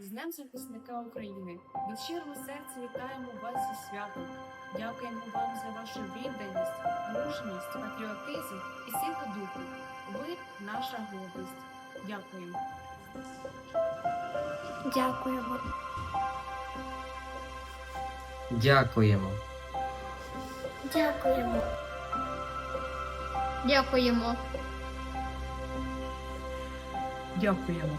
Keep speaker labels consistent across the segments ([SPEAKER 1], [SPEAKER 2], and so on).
[SPEAKER 1] З Днем захисника України від щирого серця вітаємо вас зі святом. Дякуємо вам за вашу відданість, мужність, патріотизм і силу духу. Ви наша гордість. Дякуємо.
[SPEAKER 2] Дякуємо.
[SPEAKER 3] Дякуємо.
[SPEAKER 2] Дякуємо.
[SPEAKER 4] Дякуємо.
[SPEAKER 1] Дякуємо.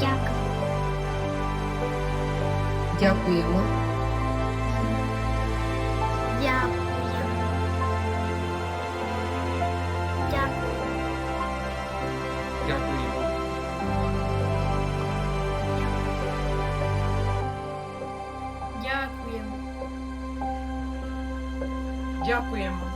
[SPEAKER 2] Дякую.
[SPEAKER 4] Дякуємо.
[SPEAKER 2] Дякую. Дякую.
[SPEAKER 5] Дякуємо.
[SPEAKER 1] Дякуємо. Дякуємо.